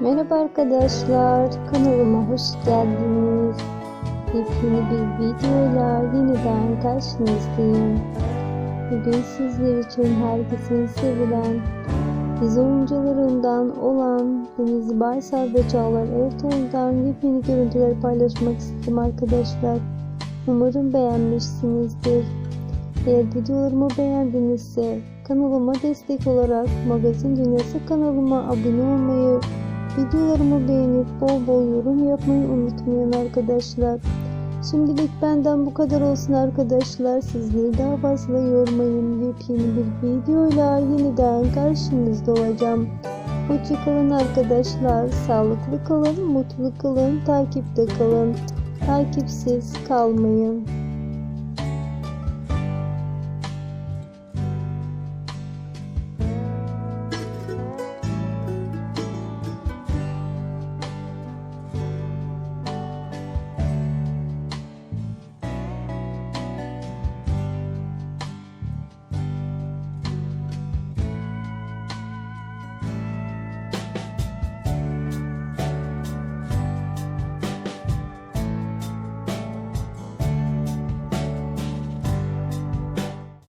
Merhaba arkadaşlar, kanalıma hoş geldiniz. Yepyeni bir videoyla yeniden karşınızdayım. Bugün sizler için herkesin sevilen dizi oyuncularından olan Deniz Baysal ve Çağlar Ertuğrul'dan yepyeni görüntüler paylaşmak istedim arkadaşlar. Umarım beğenmişsinizdir. Eğer videolarımı beğendinizse kanalıma destek olarak Magazin Dünyası kanalıma abone olmayı, videolarımı beğenip bol bol yorum yapmayı unutmayın arkadaşlar. Şimdilik benden bu kadar olsun arkadaşlar. Sizleri daha fazla yormayın. Yepyeni bir videoyla yeniden karşınızda olacağım. Hoşçakalın arkadaşlar. Sağlıklı kalın, mutlu kalın, takipte kalın. Takipsiz kalmayın.